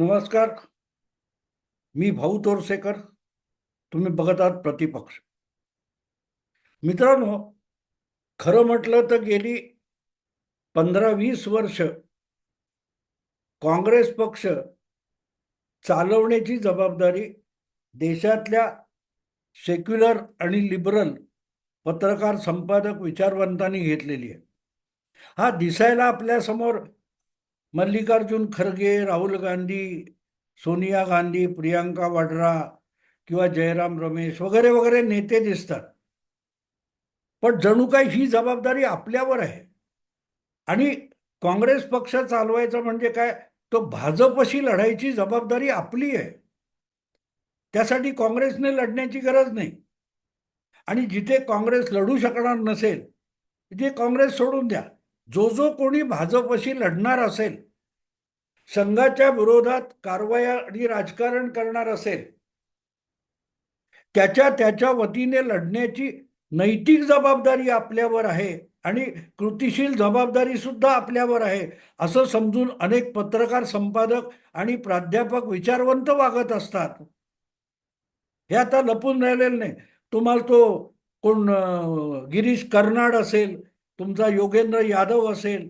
नमस्कार. मी भाऊ तोरसेकर तुम्ही बघत आहात प्रतिपक्ष. मित्रांनो खरं म्हटलं तर गेली पंधरा वीस वर्ष काँग्रेस पक्ष चालवण्याची जबाबदारी देशातल्या सेक्युलर आणि लिबरल पत्रकार संपादक विचारवंतांनी घेतलेली आहे. हा दिसायला आपल्यासमोर मल्लिकार्जुन खरगे राहुल गांधी सोनिया गांधी प्रियांका वाड्रा किंवा जयराम रमेश वगैरे वगैरे नेते दिसतात. पण जणू काही ही जबाबदारी आपल्यावर आहे. आणि काँग्रेस पक्ष चालवायचा म्हणजे काय? तो भाजपशी लढायची जबाबदारी आपली आहे. त्यासाठी काँग्रेसने लढण्याची गरज नाही. आणि जिथे काँग्रेस लढू शकणार नसेल तिथे काँग्रेस सोडून द्या. जो जो कोणी भाजपशी लढणार असेल संघाच्या विरोधात कारवाया आणि राजकारण करणार असेल त्याच्या त्याच्या वतीने लढण्याची नैतिक जबाबदारी आपल्यावर आहे आणि कृतिशील जबाबदारी सुद्धा आपल्यावर आहे असं समजून अनेक पत्रकार संपादक आणि प्राध्यापक विचारवंत वागत असतात. हे आता लपून राहिलेलं नाही. तुम्हाला तो कोण गिरीश कर्नाड असेल तुमचा योगेंद्र यादव असेल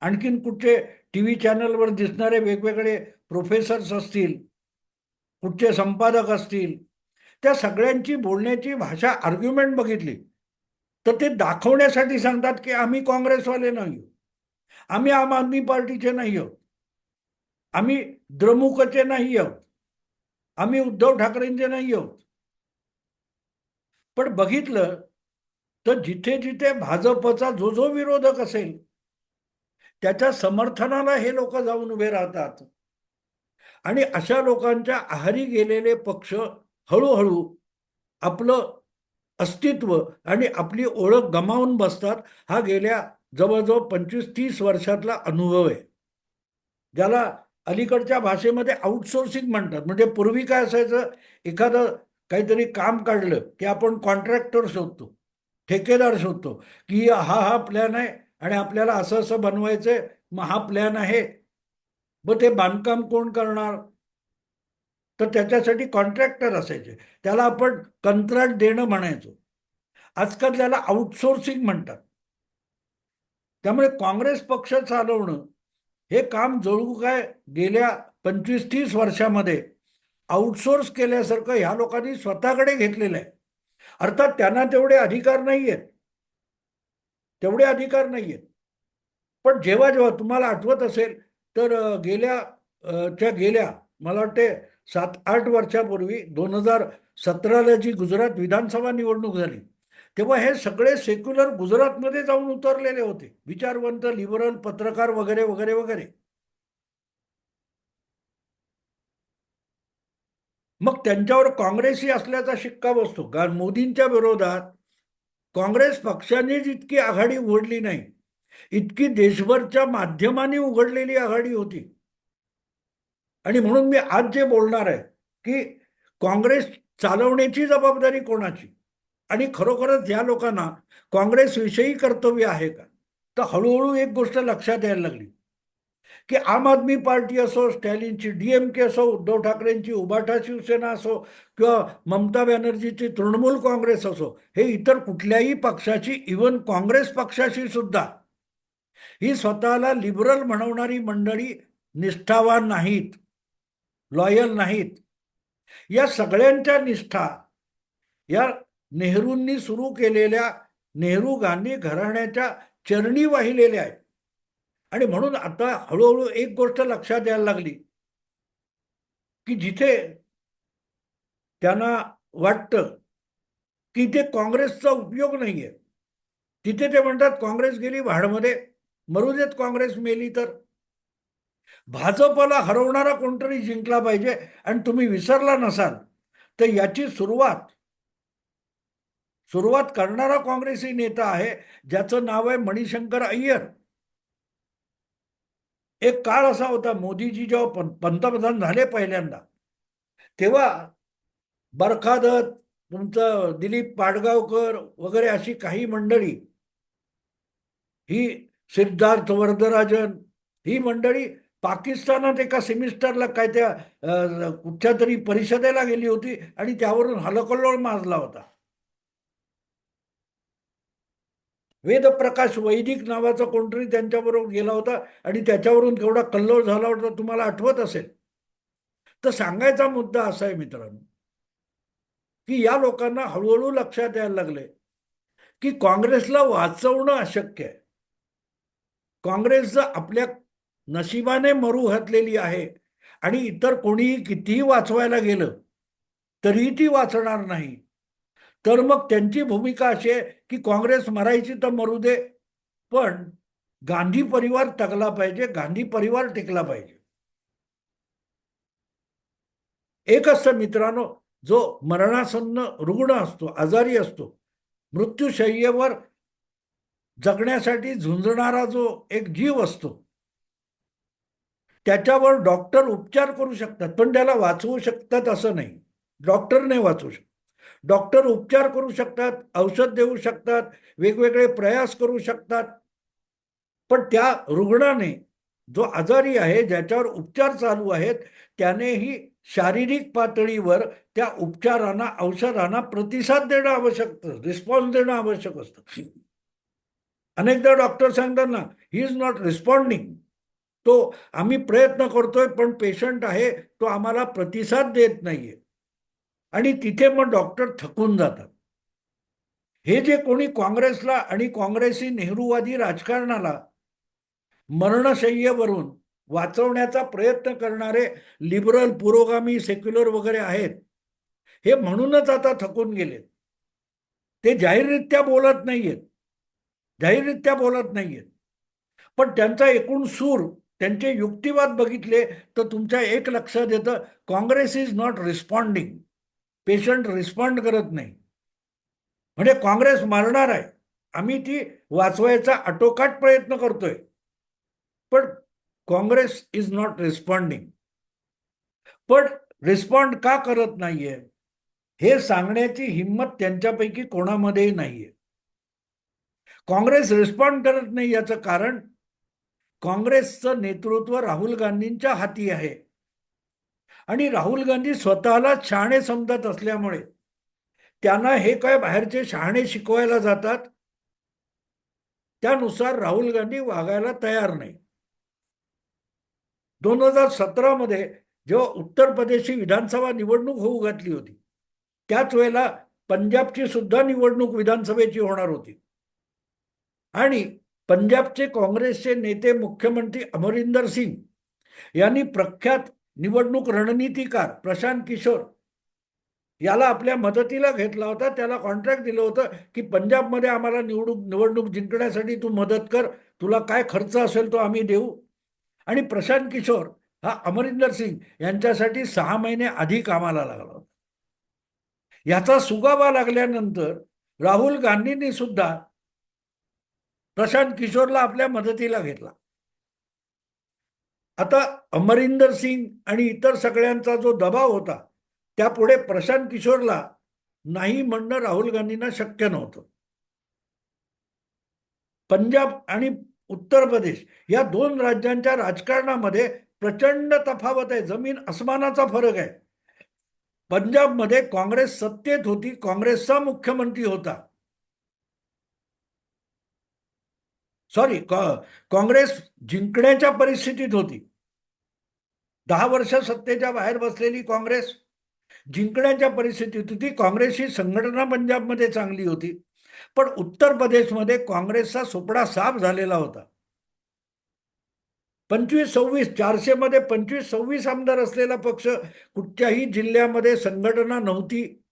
आणखीन कुठचे टी व्ही चॅनलवर दिसणारे वेगवेगळे प्रोफेसर्स असतील कुठचे संपादक असतील त्या सगळ्यांची बोलण्याची भाषा आर्ग्युमेंट बघितली. तर ते दाखवण्यासाठी सांगतात की आम्ही काँग्रेसवाले नाही आहोत. आम्ही आम आदमी पार्टीचे नाही आहोत. आम्ही द्रमुकचे नाही आहोत. आम्ही उद्धव ठाकरेंचे नाही आहोत. पण बघितलं तर जिथे जिथे भाजपचा जो जो विरोधक असेल त्याच्या समर्थनाला हे लोक जाऊन उभे राहतात. आणि अशा लोकांच्या आहारी गेलेले पक्ष हळूहळू आपलं अस्तित्व आणि आपली ओळख गमावून बसतात हा गेल्या जवळजवळ पंचवीस तीस वर्षातला अनुभव आहे. ज्याला अलीकडच्या भाषेमध्ये आउटसोर्सिंग म्हणतात. म्हणजे पूर्वी काय असायचं? एखादं काहीतरी काम काढलं की आपण कॉन्ट्रॅक्टर शोधतो. ठेकेदार शोधतो की हा हा प्लॅन आहे आणि आपल्याला असं असं बनवायचंय मग हा प्लॅन आहे. मग ते बांधकाम कोण करणार? तर त्याच्यासाठी कॉन्ट्रॅक्टर असायचे. त्याला आपण कंत्राट देणं म्हणायचो. आजकाल त्याला आउटसोर्सिंग म्हणतात. त्यामुळे काँग्रेस पक्ष चालवणं हे काम जळू काय गेल्या पंचवीस तीस वर्षामध्ये आउटसोर्स केल्यासारखं ह्या लोकांनी स्वतःकडे घेतलेलं आहे. अर्थात त्यांना तेवढे अधिकार नाही आहेत तेवढे अधिकार नाही आहेत पण जेव्हा जेव्हा तुम्हाला आठवत असेल तर गेल्या च्या गेल्या मला वाटते सात आठ वर्षापूर्वी दोन हजार सतराला जी गुजरात विधानसभा निवडणूक झाली तेव्हा हे सगळे सेक्युलर गुजरातमध्ये जाऊन उतरलेले होते. विचारवंत लिबरल पत्रकार वगैरे वगैरे वगैरे. मग त्यांच्यावर काँग्रेसी असल्याचा शिक्का बसतो. कारण मोदींच्या विरोधात काँग्रेस पक्षाने जितकी आघाडी उघडली नाही इतकी देशभरच्या माध्यमाने उघडलेली आघाडी होती. आणि म्हणून मी आज जे बोलणार आहे की काँग्रेस चालवण्याची जबाबदारी कोणाची? आणि खरोखरच या लोकांना काँग्रेसविषयी कर्तव्य आहे का? तर हळूहळू एक गोष्ट लक्षात यायला लागली. की आम आदमी पार्टी असो स्टॅलिनची डीएमके असो उद्धव ठाकरेंची उबाठा शिवसेना असो किंवा ममता बॅनर्जीची तृणमूल काँग्रेस असो हे इतर कुठल्याही पक्षाची इवन काँग्रेस पक्षाशी सुद्धा. ही स्वतःला लिबरल म्हणवणारी मंडळी निष्ठावान नाहीत लॉयल नाहीत. या सगळ्यांच्या निष्ठा या नेहरूंनी सुरू केलेल्या नेहरू गांधी घराण्याच्या चरणी वाहिलेल्या आहेत. आणि म्हणून आता हळूहळू एक गोष्ट लक्षात यायला लागली की जिथे त्यांना वाटतं की ते काँग्रेसचा उपयोग नाहीये तिथे ते म्हणतात काँग्रेस गेली भाडमध्ये मरू देत काँग्रेस मेली तर. भाजपला हरवणारा कोणतरी जिंकला पाहिजे आणि तुम्ही विसरला नसाल तर याची सुरुवात सुरुवात करणारा काँग्रेसी नेता आहे ज्याचं नाव आहे मणिशंकर अय्यर. एक काळ असा होता मोदीजी जेव्हा पंतप्रधान झाले पहिल्यांदा तेव्हा बरखादत तुमचं दिलीप पाडगावकर वगैरे अशी काही मंडळी ही सिद्धार्थ वरदराजन ही मंडळी पाकिस्तानात एका सेमिस्टरला काय त्या कुठच्या तरी परिषदेला गेली होती आणि त्यावरून हलकल्लोळ माजला होता. वेदप्रकाश वैदिक नावाचा कोणतरी त्यांच्याबरोबर गेला होता आणि त्याच्यावरून केवढा कल्लोळ झाला होता तुम्हाला आठवत असेल? तर सांगायचा मुद्दा असा आहे मित्रांनो की या लोकांना हळूहळू लक्षात यायला लागले की काँग्रेसला वाचवणं अशक्य आहे. काँग्रेस आपल्या नशिबाने मरू घातलेली आहे आणि इतर कोणीही कितीही वाचवायला गेलं तरीही ती वाचणार नाही. तर मग त्यांची भूमिका अशी आहे की काँग्रेस मरायची तर मरू दे पण गांधी परिवार टकला पाहिजे गांधी परिवार टिकला पाहिजे. एक असतं मित्रांनो जो मरणासन्न रुग्ण असतो आजारी असतो मृत्यूशय्येवर जगण्यासाठी झुंजणारा जो एक जीव असतो त्याच्यावर डॉक्टर उपचार करू शकतात पण त्याला वाचवू शकतात असं नाही. डॉक्टर नाही वाचवू शकत. डॉक्टर उपचार करू शकतात औषध देऊ शकतात वेगवेगळे प्रयास करू शकतात. पण त्या रुग्णाने जो आजारी आहे ज्याच्यावर उपचार चालू आहेत त्यानेही शारीरिक पातळीवर त्या उपचारांना औषधांना प्रतिसाद देणं आवश्यक असतं रिस्पॉन्स देणं आवश्यक असतं. अनेकदा डॉक्टर सांगतात ना ही इज नॉट रिस्पॉन्डिंग. तो आम्ही प्रयत्न करतोय पण पेशंट आहे तो आम्हाला प्रतिसाद देत नाहीये. आणि तिथे मग डॉक्टर थकून जातात. हे जे कोणी काँग्रेसला आणि काँग्रेसी नेहरूवादी राजकारणाला मरणशय्येवरून वाचवण्याचा प्रयत्न करणारे लिबरल पुरोगामी सेक्युलर वगैरे आहेत हे म्हणूनच आता थकून गेलेत. ते जाहीररित्या बोलत नाहीयेत. जाहीररित्या बोलत नाहीयेत. पण त्यांचा एकूण सूर त्यांचे युक्तिवाद बघितले तर तुमच्या एक लक्षात येतं Congress is not responding patient respond करत नाही. म्हणजे काँग्रेस मारणार आहे. आम्ही ती वाचवायचा आटोकाट प्रयत्न करतोय. पण काँग्रेस इज नॉट रिस्पॉन्डिंग पण रिस्पॉन्ड का करत नाहीये? हे सांगण्याची हिंमत त्यांच्यापैकी कोणामध्येही नाहीये. काँग्रेस रिस्पॉन्ड करत नाही याचं कारण काँग्रेसचं नेतृत्व राहुल गांधींच्या हाती आहे. आणि राहुल गांधी स्वतःला शहाणे समजत असल्यामुळे त्यांना हे काय बाहेरचे शहाणे शिकवायला जातात? त्यानुसार राहुल गांधी वागायला तयार नाही. दोन हजार सतरामध्ये जेव्हा उत्तर प्रदेशची विधानसभा निवडणूक होऊ घातली होती त्याच वेळेला पंजाबची सुद्धा निवडणूक विधानसभेची होणार होती. आणि पंजाबचे काँग्रेसचे नेते मुख्यमंत्री अमरिंदर सिंग यांनी प्रख्यात निवडणूक रणनीतीकार प्रशांत किशोर याला आपल्या मदतीला घेतला होता. त्याला कॉन्ट्रॅक्ट दिलं होतं की पंजाबमध्ये आम्हाला निवडणूक निवडणूक जिंकण्यासाठी तू मदत कर. तुला काय खर्च असेल तो आम्ही देऊ. आणि प्रशांत किशोर हा अमरिंदर सिंग यांच्यासाठी सहा महिने आधी कामाला लागला होता. याचा सुगावा लागल्यानंतर राहुल गांधींनी सुद्धा प्रशांत किशोरला आपल्या मदतीला घेतला. आता अमरिंदर सिंग आणि इतर सगळ्यांचा जो दबाव होता त्यापुढे प्रशांत किशोरला नाही म्हणणं राहुल गांधींना शक्य नव्हतं. पंजाब आणि उत्तर प्रदेश या दोन राज्यांच्या राजकारणामध्ये प्रचंड तफावत आहे. जमीन अस्मानाचा फरक आहे. पंजाबमध्ये काँग्रेस सत्तेत होती काँग्रेसचा मुख्यमंत्री होता. सॉरी काँग्रेस जिंकण्याच्या परिस्थितीत होती. दहा वर्ष सत्तेच्या बाहेर बसलेली काँग्रेस. जिंकण्याच्या परिस्थितीत होती काँग्रेसची संघटना पंजाबमध्ये चांगली होती. पण उत्तर प्रदेशमध्ये काँग्रेसचा सुपडा साफ झालेला होता. पंचवीस सव्वीस चारशे मध्ये पंचवीस सव्वीस आमदार असलेला पक्ष कुठच्याही जिल्ह्यामध्ये संघटना नव्हती.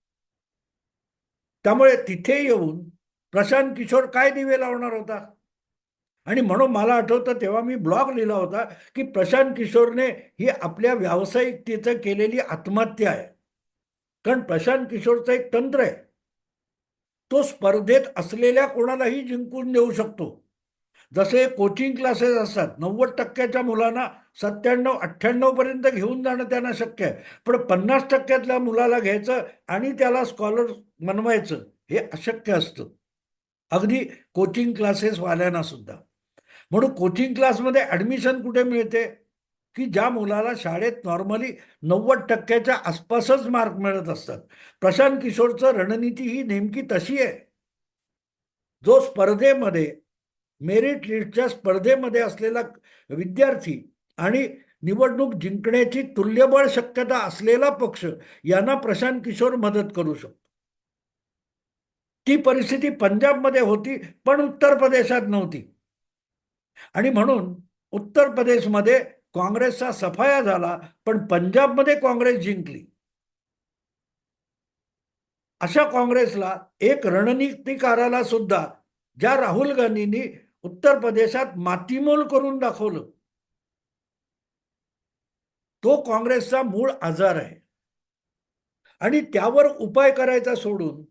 त्यामुळे तिथे येऊन प्रशांत किशोर काय दिवे लावणार होता? आणि म्हणून मला आठवतं तेव्हा मी ब्लॉग लिहिला होता की प्रशांत किशोरने ही आपल्या व्यावसायिकतेचं केलेली आत्महत्या आहे. कारण प्रशांत किशोरचं एक तंत्र आहे. तो स्पर्धेत असलेल्या कोणालाही जिंकून देऊ शकतो. जसे कोचिंग क्लासेस असतात नव्वद टक्क्याच्या मुलांना सत्त्याण्णव अठ्ठ्याण्णव पर्यंत घेऊन जाणं त्यांना शक्य आहे. पण पन्नास टक्क्यातल्या मुलाला घ्यायचं आणि त्याला स्कॉलर बनवायचं हे अशक्य असतं. अगदी कोचिंग क्लासेसवाल्यांना सुद्धा. म्हणून कोचिंग क्लासमध्ये ॲडमिशन कुठे मिळते? की ज्या मुलाला शाळेत नॉर्मली नव्वद टक्क्याच्या आसपासच मार्क मिळत असतात. प्रशांत किशोरचं रणनीती ही नेमकी तशी आहे. जो स्पर्धेमध्ये मेरिट लिस्टच्या स्पर्धेमध्ये असलेला विद्यार्थी आणि निवडणूक जिंकण्याची तुल्यबळ शक्यता असलेला पक्ष यांना प्रशांत किशोर मदत करू शकतो. ती परिस्थिती पंजाबमध्ये होती पण उत्तर प्रदेशात नव्हती. आणि म्हणून उत्तर प्रदेशमध्ये काँग्रेसचा सफाया झाला पण पंजाबमध्ये काँग्रेस जिंकली. अशा काँग्रेसला एक रणनीतिकाराला सुद्धा ज्या राहुल गांधींनी उत्तर प्रदेशात मातीमोल करून दाखवलं तो काँग्रेसचा मूळ आजार आहे. आणि त्यावर उपाय करायचा सोडून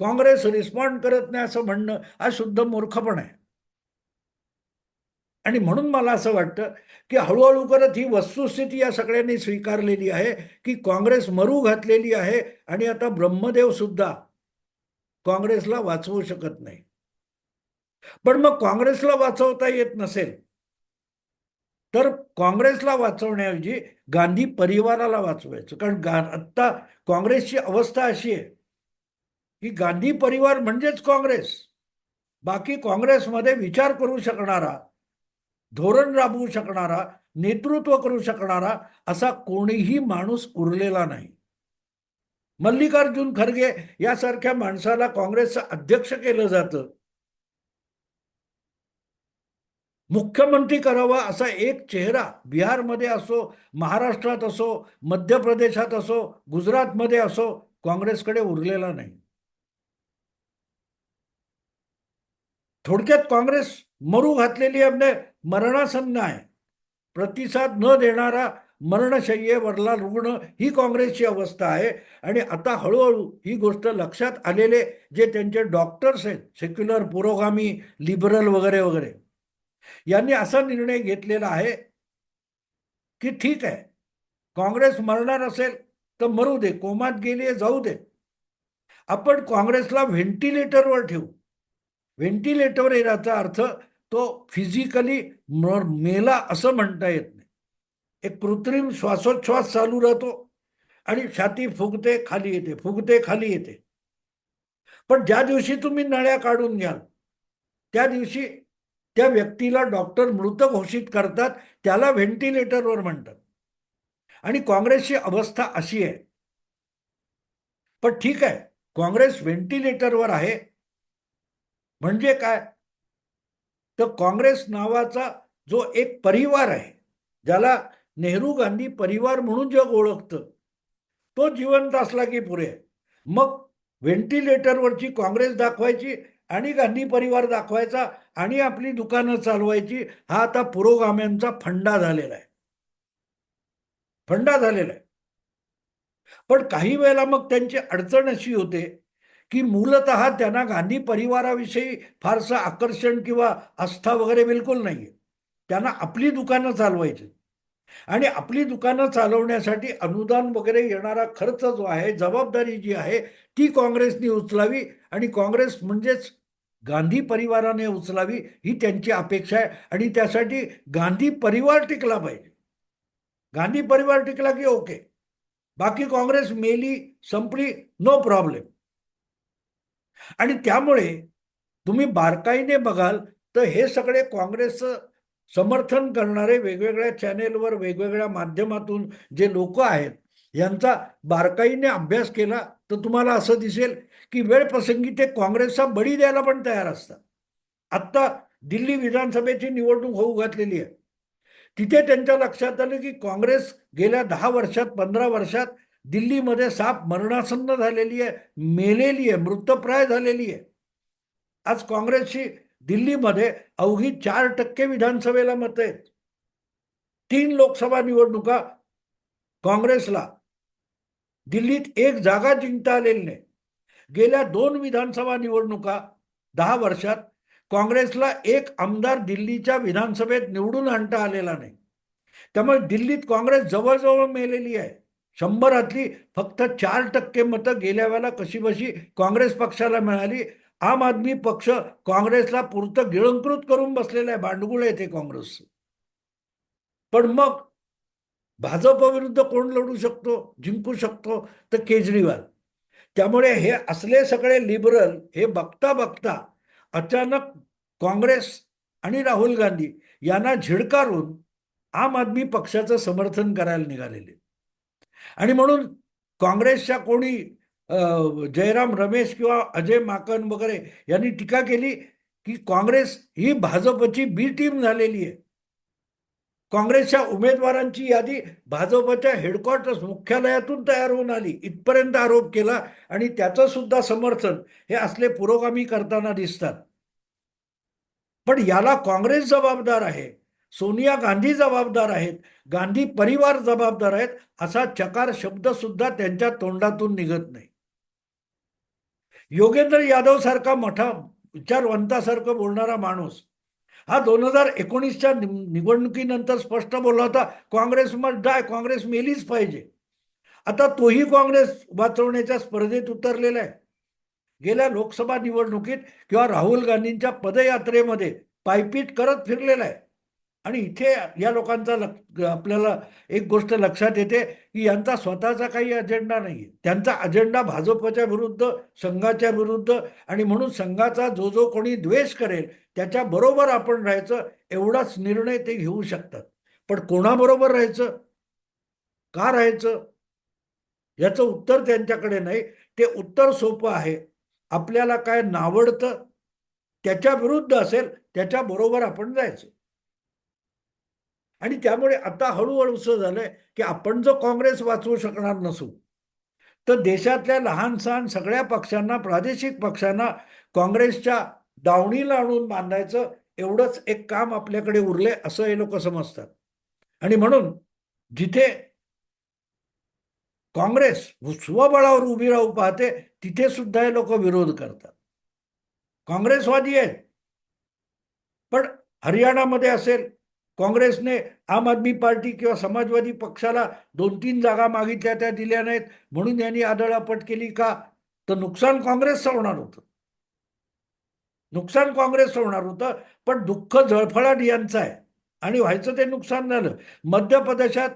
काँग्रेस रिस्पॉन्ड करत नाही असं म्हणणं हा शुद्ध मूर्खपण आहे. आणि म्हणून मला असं वाटतं की हळूहळू करत ही वस्तुस्थिती या सगळ्यांनी स्वीकारलेली आहे की काँग्रेस मरू घातलेली आहे आणि आता ब्रह्मदेव सुद्धा काँग्रेसला वाचवू शकत नाही. पण मग काँग्रेसला वाचवता येत नसेल तर काँग्रेसला वाचवण्याऐवजी गांधी परिवाराला वाचवायचं. कारण गा आत्ता काँग्रेसची अवस्था अशी आहे की गांधी परिवार म्हणजेच काँग्रेस. बाकी काँग्रेसमध्ये विचार करू शकणारा धोरण राबवू शकणारा नेतृत्व करू शकणारा असा कोणीही माणूस उरलेला नाही. मल्लिकार्जुन खरगे यासारख्या माणसाला काँग्रेसचं अध्यक्ष केलं जातं. मुख्यमंत्री करावा असा एक चेहरा बिहारमध्ये असो महाराष्ट्रात असो मध्य प्रदेशात असो गुजरातमध्ये असो काँग्रेसकडे उरलेला नाही. थोडक्यात काँग्रेस मरू घातलेली म्हणजे मरणासन्न आहे. प्रतिसाद न देणारा मरणशय्येवरला रुग्ण ही काँग्रेसची अवस्था आहे. आणि आता हळूहळू ही गोष्ट लक्षात आलेले जे त्यांचे डॉक्टर्स आहेत सेक्युलर पुरोगामी लिबरल वगैरे वगैरे यांनी असा निर्णय घेतलेला आहे की ठीक आहे. काँग्रेस मरणार असेल तर मरू दे कोमात गेली जाऊ दे. आपण काँग्रेसला व्हेंटिलेटरवर ठेवू. व्हेंटिलेटर याचा अर्थ तो फिजिकली मेला असं म्हणता येत नाही. एक कृत्रिम श्वासोच्छ्वास चालू राहतो आणि छाती फुगते खाली येते फुगते खाली येते. पण ज्या दिवशी तुम्ही नळ्या काढून घ्याल त्या दिवशी त्या व्यक्तीला डॉक्टर मृत घोषित करतात त्याला व्हेंटिलेटरवर म्हणतात. आणि काँग्रेसची अवस्था अशी आहे. पण ठीक आहे काँग्रेस व्हेंटिलेटरवर आहे. म्हणजे काय? तर काँग्रेस नावाचा जो एक परिवार आहे ज्याला नेहरू गांधी परिवार म्हणून जग ओळखतं तो जिवंत असला की पुरे. मग व्हेंटिलेटरवरची काँग्रेस दाखवायची आणि गांधी परिवार दाखवायचा आणि आपली दुकानं चालवायची हा आता पुरोगाम्यांचा फंडा झालेला आहे. फंडा झालेला आहे. पण काही वेळेला मग त्यांची अडचण अशी होते की मूलत त्यांना गांधी परिवाराविषयी फारसं आकर्षण किंवा आस्था वगैरे बिलकुल नाही आहे त्यांना आपली दुकानं चालवायची. आणि आपली दुकानं चालवण्यासाठी अनुदान वगैरे येणारा खर्च जो आहे जबाबदारी जी आहे ती काँग्रेसने उचलावी. आणि काँग्रेस म्हणजेच गांधी परिवाराने उचलावी ही त्यांची अपेक्षा आहे. आणि त्यासाठी गांधी परिवार टिकला पाहिजे. गांधी परिवार टिकला की ओके. बाकी काँग्रेस मेली संपली नो प्रॉब्लेम आणि त्यामुळे तुम्ही बारकाईने बघाल तर हे सगळे काँग्रेसचं समर्थन करणारे वेगवेगळ्या चॅनेलवर वेगवेगळ्या माध्यमातून जे लोक आहेत यांचा बारकाईने अभ्यास केला तर तुम्हाला असं दिसेल की वेळ प्रसंगी ते काँग्रेसचा बळी द्यायला पण तयार असतात. आत्ता दिल्ली विधानसभेची निवडणूक होऊ घातलेली आहे. तिथे त्यांच्या लक्षात आलं की काँग्रेस गेल्या दहा वर्षात पंधरा वर्षात दिल्लीमध्ये साप मरणासन्न झालेली आहे मेलेली आहे मृतप्राय झालेली आहे. आज काँग्रेसची दिल्लीमध्ये अवघी चार टक्के विधानसभेला मत आहेत. तीन लोकसभा निवडणुका काँग्रेसला. दिल्लीत एक जागा जिंकता आलेली नाही. गेल्या दोन विधानसभा निवडणुका दहा वर्षात काँग्रेसला एक आमदार दिल्लीच्या विधानसभेत निवडून आणता आलेला नाही. त्यामुळे दिल्लीत काँग्रेस जवळजवळ मेलेली आहे. शंभरातली फक्त चार टक्के मतं गेल्या वेळेला कशी बशी काँग्रेस पक्षाला मिळाली आम आदमी पक्ष काँग्रेसला पुरतं गिळंकृत करून बसलेला आहे भांडगुळ आहे ते काँग्रेस. पण मग भाजपविरुद्ध कोण लढू शकतो जिंकू शकतो तर केजरीवाल. त्यामुळे हे असले सगळे लिबरल हे बघता बघता अचानक काँग्रेस आणि राहुल गांधी यांना झिडकारून आम आदमी पक्षाचं समर्थन करायला निघालेले. आणि म्हणून काँग्रेसच्या कोणी जयराम रमेश किंवा अजय माकन वगैरे यांनी टीका केली की काँग्रेस ही भाजपची बी टीम झालेली आहे. काँग्रेसच्या उमेदवारांची यादी भाजपच्या हेडक्वार्टर्स मुख्यालयातून तयार होऊन आली. इथपर्यंत आरोप केला आणि त्याचं सुद्धा समर्थन हे असले पुरोगामी करताना दिसतात. पण याला काँग्रेस जबाबदार आहे. सोनिया गांधी जबाबदार आहेत. गांधी परिवार जबाबदार आहेत. असा चकार शब्द सुद्धा त्यांच्या तोंडातून निघत नाही. योगेंद्र यादव सारखा मोठा विचारवंतासारखं बोलणारा माणूस. हा दोन हजार एकोणीसच्या निवडणुकीनंतर स्पष्ट बोलला होता काँग्रेस मग डाय काँग्रेस मेलीच पाहिजे. आता तोही काँग्रेस वाचवण्याच्या स्पर्धेत उतरलेला आहे. गेल्या लोकसभा निवडणुकीत किंवा राहुल गांधींच्या पदयात्रेमध्ये पायपीट करत फिरलेला आहे. आणि इथे या लोकांचा लक आपल्याला एक गोष्ट लक्षात येते की यांचा स्वतःचा काही अजेंडा नाही आहे त्यांचा अजेंडा भाजपच्या विरुद्ध संघाच्या विरुद्ध आणि म्हणून संघाचा जो जो कोणी द्वेष करेल त्याच्याबरोबर आपण राहायचं एवढाच निर्णय ते घेऊ शकतात. पण कोणाबरोबर राहायचं? का राहायचं? याचं उत्तर त्यांच्याकडे नाही. ते उत्तर सोपं आहे. आपल्याला काय नावडतं? त्याच्या विरुद्ध असेल त्याच्याबरोबर आपण जायचं. आणि त्यामुळे आता हळूहळू असं झालंय की आपण जो काँग्रेस वाचवू शकणार नसू तर देशातल्या लहान सहान सगळ्या पक्षांना प्रादेशिक पक्षांना काँग्रेसच्या दावणीला आणून बांधायचं एवढंच एक काम आपल्याकडे उरले असं हे लोक समजतात. आणि म्हणून जिथे काँग्रेस स्वबळावर उभी राहू पाहते तिथे सुद्धा हे लोक विरोध करतात. काँग्रेसवादी आहेत पण हरियाणामध्ये असेल काँग्रेसने आम आदमी पार्टी किंवा समाजवादी पक्षाला दोन तीन जागा मागितल्या त्या दिल्या नाहीत. म्हणून यांनी आदळापट केली का? तर नुकसान काँग्रेसचं होणार होतं. नुकसान काँग्रेसचं होणार होतं पण दुःख जळफळाट यांचं आहे. आणि व्हायचं ते नुकसान झालं. मध्य प्रदेशात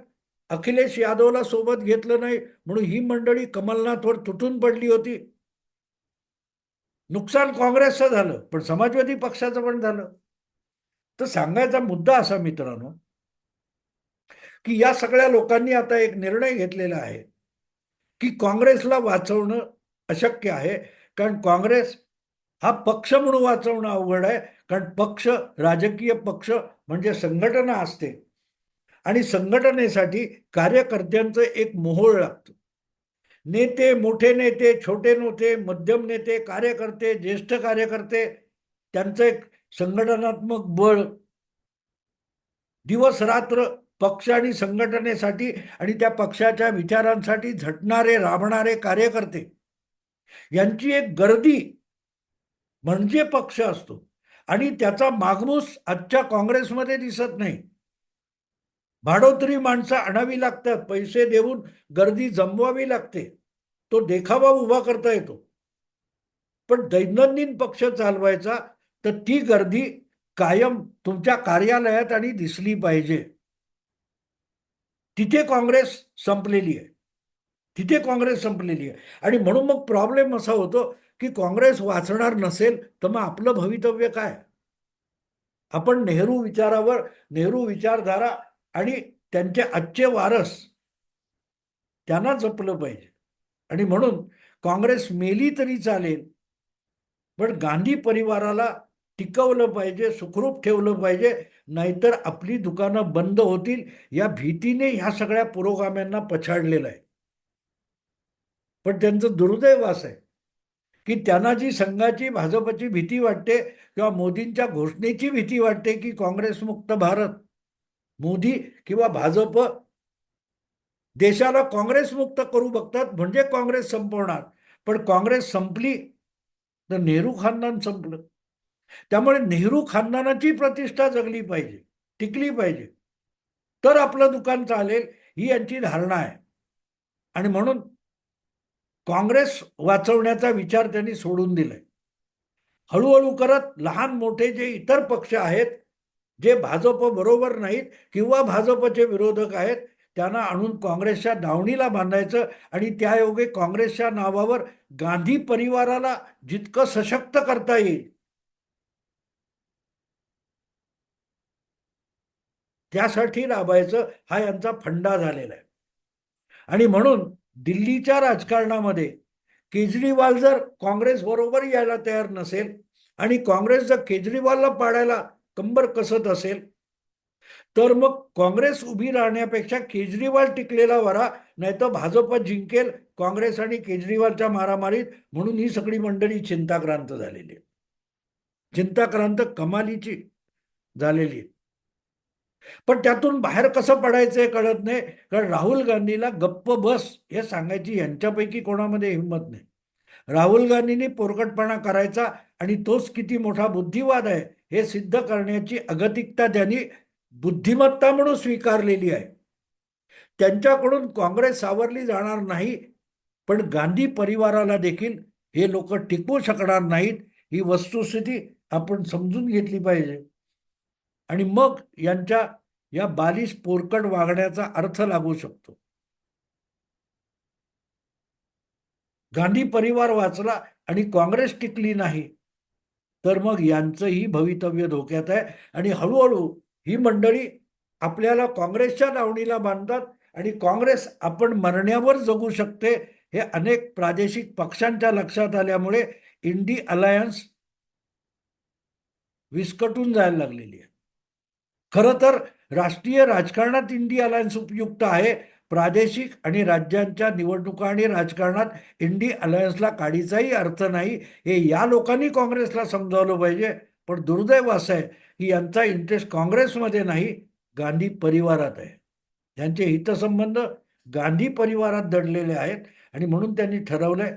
अखिलेश यादवला सोबत घेतलं नाही म्हणून ही मंडळी कमलनाथवर तुटून पडली होती. नुकसान काँग्रेसचं झालं पण समाजवादी पक्षाचं पण झालं. तर सांगायचा मुद्दा असा मित्रांनो की या सगळ्या लोकांनी आता एक निर्णय घेतलेला आहे की काँग्रेसला वाचवणं अशक्य आहे. कारण काँग्रेस हा पक्ष म्हणून वाचवणं अवघड आहे. कारण पक्ष राजकीय पक्ष म्हणजे संघटना असते. आणि संघटनेसाठी कार्यकर्त्यांचं एक मोहोळ लागतं. नेते मोठे नेते छोटे नेते मध्यम नेते कार्यकर्ते ज्येष्ठ कार्यकर्ते त्यांचं एक संघटनात्मक बळ दिवस रात्र पक्ष आणि संघटनेसाठी आणि त्या पक्षाच्या विचारांसाठी झटणारे राबणारे कार्यकर्ते. यांची एक गर्दी म्हणजे पक्ष असतो. आणि त्याचा मागमूस आजच्या काँग्रेसमध्ये दिसत नाही. भाडोतरी माणसं आणावी लागतात पैसे देऊन गर्दी जमवावी लागते. तो देखावा उभा करता येतो. पण दैनंदिन पक्ष चालवायचा तर ती गर्दी कायम तुमच्या कार्यालयात आणि दिसली पाहिजे. तिथे काँग्रेस संपलेली आहे. तिथे काँग्रेस संपलेली आहे. आणि म्हणून मग प्रॉब्लेम असा होतो की काँग्रेस वाचणार नसेल तर मग आपलं भवितव्य काय? आपण नेहरू विचारावर नेहरू विचारधारा आणि त्यांचे आजचे वारस त्यांना जपलं पाहिजे. आणि म्हणून काँग्रेस मेली तरी चालेल पण गांधी परिवाराला टिकवलं पाहिजे सुखरूप ठेवलं पाहिजे नाहीतर आपली दुकानं बंद होतील. या भीतीने ह्या सगळ्या पुरोगाम्यांना पछाडलेलं आहे. पण त्यांचं दुर्दैवास आहे की त्यांना जी संघाची भाजपची भीती वाटते किंवा मोदींच्या घोषणेची भीती वाटते की काँग्रेसमुक्त भारत मोदी किंवा भाजप देशाला काँग्रेसमुक्त करू बघतात म्हणजे काँग्रेस संपवणार. पण काँग्रेस संपली तर नेहरू खानदान संपलं. त्यामुळे नेहरू खानदानाची प्रतिष्ठा जगली पाहिजे टिकली पाहिजे. तर आपलं दुकान चालेल ही यांची धारणा आहे. आणि म्हणून काँग्रेस वाचवण्याचा विचार त्यांनी सोडून दिलाय. हळूहळू करत लहान मोठे जे इतर पक्ष आहेत जे भाजप बरोबर नाहीत किंवा भाजपचे विरोधक आहेत त्यांना आणून काँग्रेसच्या दावणीला बांधायचं आणि त्यायोगे काँग्रेसच्या नावावर गांधी परिवाराला जितकं सशक्त करता येईल त्यासाठी राबायचं हा यांचा फंडा झालेला आहे. आणि म्हणून दिल्लीच्या राजकारणामध्ये केजरीवाल जर काँग्रेस बरोबर यायला तयार नसेल आणि काँग्रेस जर केजरीवालला पाडायला कंबर कसत असेल तर मग काँग्रेस उभी राहण्यापेक्षा केजरीवाल टिकलेला वरा नाही तर भाजप जिंकेल काँग्रेस आणि केजरीवालच्या मारामारीत म्हणून ही सगळी मंडळी चिंताक्रांत झालेली आहे चिंताक्रांत कमालीची झालेली आहे पण त्यातून बाहेर कसं पडायचं हे कळत नाही. कारण राहुल गांधीला गप्प बस हे सांगायची यांच्यापैकी कोणामध्ये हिंमत नाही. राहुल गांधींनी पोरकटपणा करायचा आणि तोच किती मोठा बुद्धिवाद आहे हे सिद्ध करण्याची अगतिकता त्यांनी बुद्धिमत्ता म्हणून स्वीकारलेली आहे. त्यांच्याकडून काँग्रेस सावरली जाणार नाही पण गांधी परिवाराला देखील हे लोक टिकवू शकणार नाहीत ही वस्तुस्थिती आपण समजून घेतली पाहिजे. आणि मग यांच्या या बालिश पोरकट वागण्याचा अर्थ लागू शकतो. गांधी परिवार वाचला आणि काँग्रेस टिकली नाही तर मग यांचंही भवितव्य धोक्यात आहे आणि हळूहळू ही मंडळी आपल्याला काँग्रेसच्या दावणीला बांधतात आणि काँग्रेस आपण मरण्यावर जगू शकते हे अनेक प्रादेशिक पक्षांच्या लक्षात आल्यामुळे इंडी अलायन्स विस्कटून जायला लागलेली आहे. खरं तर राष्ट्रीय राजकारणात इंडी अलायन्स उपयुक्त आहे. प्रादेशिक आणि राज्यांच्या निवडणुका आणि राजकारणात इंडी अलायन्सला काढीचाही अर्थ नाही. हे या लोकांनी काँग्रेसला समजावलं पाहिजे. पण दुर्दैव असं आहे की यांचा इंटरेस्ट काँग्रेसमध्ये नाही गांधी परिवारात आहे. त्यांचे हितसंबंध गांधी परिवारात दडलेले आहेत आणि म्हणून त्यांनी ठरवलंय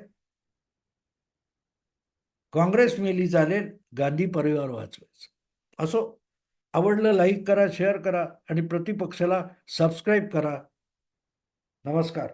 काँग्रेस मेली चालेल गांधी परिवार वाचवायचं. असो. आवडलं लाईक करा शेअर करा आणि प्रतिपक्षाला सबस्क्राईब करा. नमस्कार.